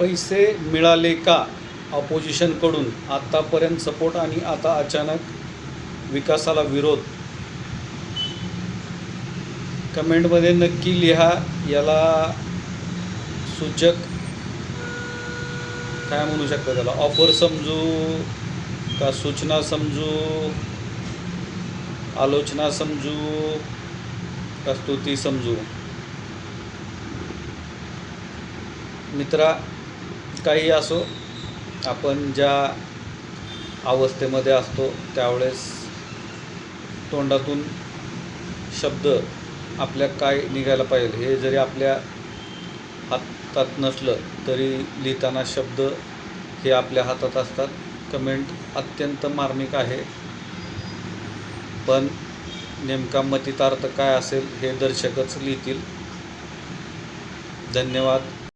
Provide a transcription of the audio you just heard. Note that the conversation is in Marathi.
पैसे मिळाले का? ऑपोजिशनकडून आत्तापर्यंत सपोर्ट आणि आता अचानक विकासाला विरोध? कमेंटमध्ये नक्की लिहा. याला सूचक काय म्हणू शकता त्याला? ऑफर समजू का सूचना समजू? आलोचना समजू का स्तुती समजू? मित्रा काही असो आपण ज्या अवस्थेमध्ये असतो त्यावेळेस तोंडातून शब्द आपल्या काय निघायला पाहिजे हे जरी आपल्या हातात नसलं तरी लिहिताना शब्द हे आपल्या हातात असतात. कमेंट अत्यंत मार्मिक आहे. पण नेमका मतितार्थ काय असेल हे दर्शकच लिहितील. धन्यवाद.